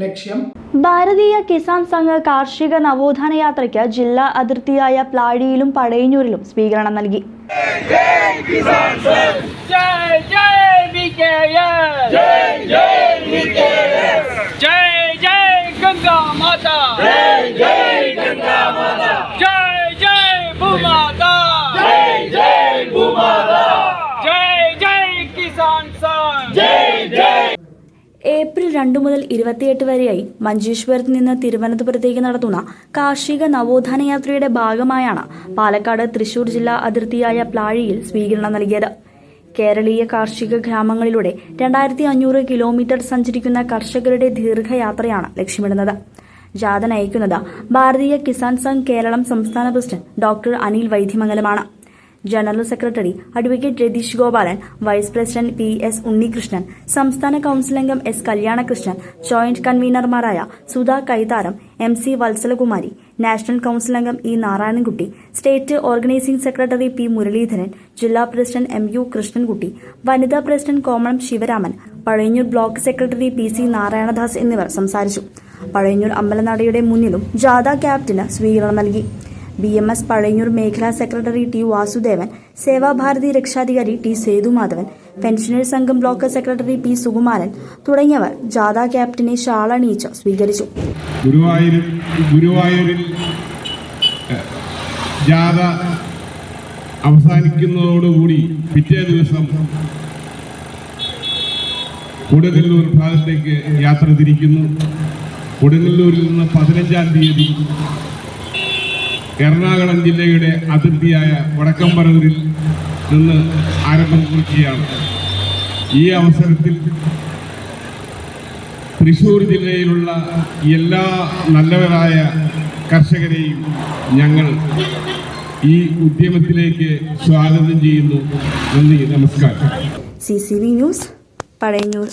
ലക്ഷ്യം. ഭാരതീയ കിസാൻ സംഘ കാർഷിക നവോത്ഥാന യാത്രയ്ക്ക് ജില്ലാ അതിർത്തിയായ പ്ലാഴിയിലും പടയന്നൂരിലും സ്വീകരണം നൽകി. ഗംഗാ മാതാ. ജയ് ജയ് ഭൂമാ ഏപ്രിൽ രണ്ടു മുതൽ ഇരുപത്തിയെട്ട് വരെയായി മഞ്ചേശ്വരത്ത് നിന്ന് തിരുവനന്തപുരത്തേക്ക് നടത്തുന്ന കാർഷിക നവോത്ഥാന യാത്രയുടെ ഭാഗമായാണ് പാലക്കാട് തൃശൂർ ജില്ലാ അതിർത്തിയായ പ്ലാഴിയിൽ സ്വീകരണം നൽകിയത്. കേരളീയ കാർഷിക ഗ്രാമങ്ങളിലൂടെ രണ്ടായിരത്തി അഞ്ഞൂറ് കിലോമീറ്റർ സഞ്ചരിക്കുന്ന കർഷകരുടെ ദീർഘയാത്രയാണ് ലക്ഷ്യമിടുന്നത്. ജാഥ നയിക്കുന്നത് ഭാരതീയ കിസാൻ സംഘ് കേരളം സംസ്ഥാന president doctor Anil വൈദ്യമംഗലമാണ്. General secretary advocate Ratheesh Gopalan vice president P S Unnikrishnan സംസ്ഥാന കൌൺസിൽ അംഗം S Kalyanakrishnan joint കൺവീനർമാരായ Sudha Kaitharam M C Vatsalakumari national council അംഗം E Narayanankutty state organising secretary P Muraleedharan ജില്ലാ പ്രസിഡന്റ് എം യു കൃഷ്ണൻകുട്ടി വനിതാ president Komalam Sivaraman Pazhayannur block secretary P C Narayanadas എന്നിവർ സംസാരിച്ചു. പഴയന്നൂർ അമ്പലനടയുടെ മുന്നിലും ജാഥ captain സ്വീകരണം നൽകി. ബി എം എസ് പഴയന്നൂർ മേഖലാ സെക്രട്ടറി ടി വാസുദേവൻ സേവാഭാരതി രക്ഷാധികാരി ടി സേതുമാധവൻ പെൻഷനേഴ്സ് സംഘം ബ്ലോക്ക് സെക്രട്ടറി പി സുകുമാരൻ തുടങ്ങിയവർ ജാഥ ക്യാപ്റ്റനെ ഷാളണിയിച്ച് സ്വീകരിച്ചു. ഗുരുവായൂരിൽ അവസാനിക്കുന്നതോടുകൂടി പിറ്റേ ദിവസം കൊടുങ്ങല്ലൂർ ഭാഗത്തേക്ക് യാത്ര തിരിക്കുന്നു. കൊടുങ്ങല്ലൂരിൽ നിന്ന് പതിനഞ്ചാം തീയതി എറണാകുളം ജില്ലയുടെ അതിർത്തിയായ വടക്കമ്പറൂരിൽ നിന്ന് ആരംഭം കുറിക്കുകയാണ്. ഈ അവസരത്തിൽ തൃശൂർ ജില്ലയിലുള്ള എല്ലാ നല്ലവരായ കർഷകരെയും ഞങ്ങൾ ഈ ഉദ്യമത്തിലേക്ക് സ്വാഗതം ചെയ്യുന്നു. നന്ദി നമസ്കാരം. C C V news Pazhayannur